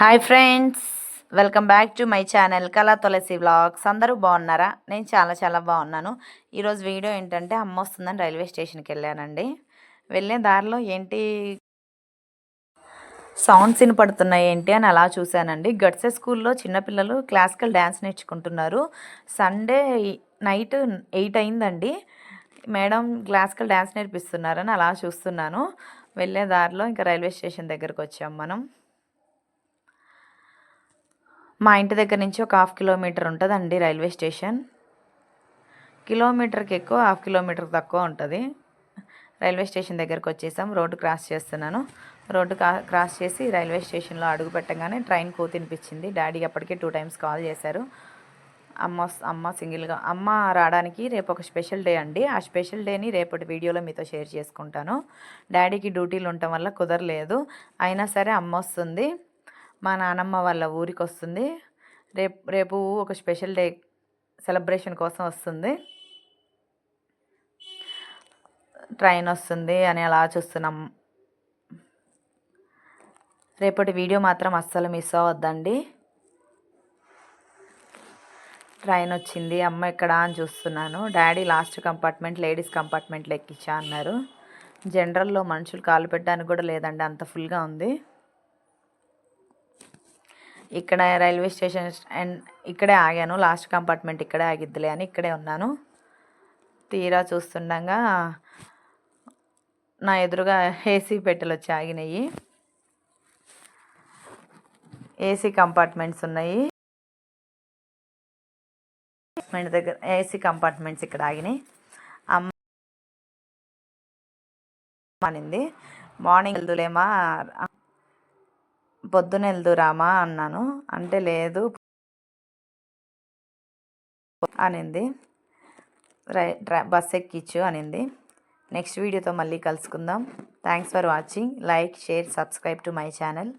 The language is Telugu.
Hi friends welcome back to my channel Kala Tulasi vlogs. అందరూ బాగున్నారా? నేను చాలా చాలా బాగున్నాను. ఈరోజు వీడియో ఏంటంటే అమ్మ వస్తుందని రైల్వే స్టేషన్కి వెళ్ళానండి. వెళ్ళే దారిలో ఏంటి సౌండ్స్ వినపడుతున్నాయి ఏంటి అని అలా చూశానండి. గడ్సే స్కూల్లో చిన్నపిల్లలు క్లాసికల్ డ్యాన్స్ నేర్చుకుంటున్నారు. సండే నైట్ ఎయిట్ అయిందండి. మేడం క్లాసికల్ డ్యాన్స్ నేర్పిస్తున్నారని అలా చూస్తున్నాను. వెళ్ళే దారిలో ఇంకా రైల్వే స్టేషన్ దగ్గరకు వచ్చాం మనం. మా ఇంటి దగ్గర నుంచి ఒక హాఫ్ కిలోమీటర్ ఉంటుందండి రైల్వే స్టేషన్. కిలోమీటర్కి ఎక్కువ హాఫ్ కిలోమీటర్ తక్కువ ఉంటుంది. రైల్వే స్టేషన్ దగ్గరకు వచ్చేసాం రోడ్డు క్రాస్ చేస్తున్నాను. రోడ్డు క్రాస్ చేసి రైల్వే స్టేషన్లో అడుగు పెట్టగానే ట్రైన్ కూతినిపించింది డాడీ అప్పటికే టూ టైమ్స్ కాల్ చేశారు. అమ్మ అమ్మ సింగిల్గా అమ్మ రావడానికి రేపు ఒక స్పెషల్ డే అండి. ఆ స్పెషల్ డేని రేపటి వీడియోలో మీతో షేర్ చేసుకుంటాను. డాడీకి డ్యూటీలు ఉండటం వల్ల కుదరలేదు. అయినా సరే అమ్మ వస్తుంది. మా నానమ్మ వాళ్ళ ఊరికి వస్తుంది రేపు రేపు ఒక స్పెషల్ డే సెలబ్రేషన్ కోసం వస్తుంది. ట్రైన్ వస్తుంది అని అలా చూస్తున్నాం. రేపటి వీడియో మాత్రం అస్సలు మిస్ అవ్వద్దండి. ట్రైన్ వచ్చింది అమ్మ ఎక్కడ అని చూస్తున్నాను. డాడీ లాస్ట్ కంపార్ట్మెంట్ లేడీస్ కంపార్ట్మెంట్లో ఎక్కించా అన్నారు. జనరల్లో మనుషులు కాలు పెట్టడానికి కూడా లేదండి అంత ఫుల్గా ఉంది. ఇక్కడ రైల్వే స్టేషన్ అండ్ ఇక్కడే ఆగాను. లాస్ట్ కంపార్ట్మెంట్ ఇక్కడే ఆగిద్దిలే అని ఇక్కడే ఉన్నాను. తీరా చూస్తుండగా నా ఎదురుగా ఏసీ పెట్టెలు వచ్చి ఆగినాయి. ఏసీ కంపార్ట్మెంట్స్ ఉన్నాయి. దగ్గర ఏసీ కంపార్ట్మెంట్స్ ఇక్కడ ఆగినాయి. అమ్మ అనింది. మార్నింగ్ వెళ్దులేమా? పొద్దున వెళ్దురామా అన్నాను. అంటే లేదు. అనింది. రై బస్ ఎక్కిచ్చు అనింది. నెక్స్ట్ వీడియోతో మళ్ళీ కలుసుకుందాం. Thanks for watching. Like share subscribe to my channel.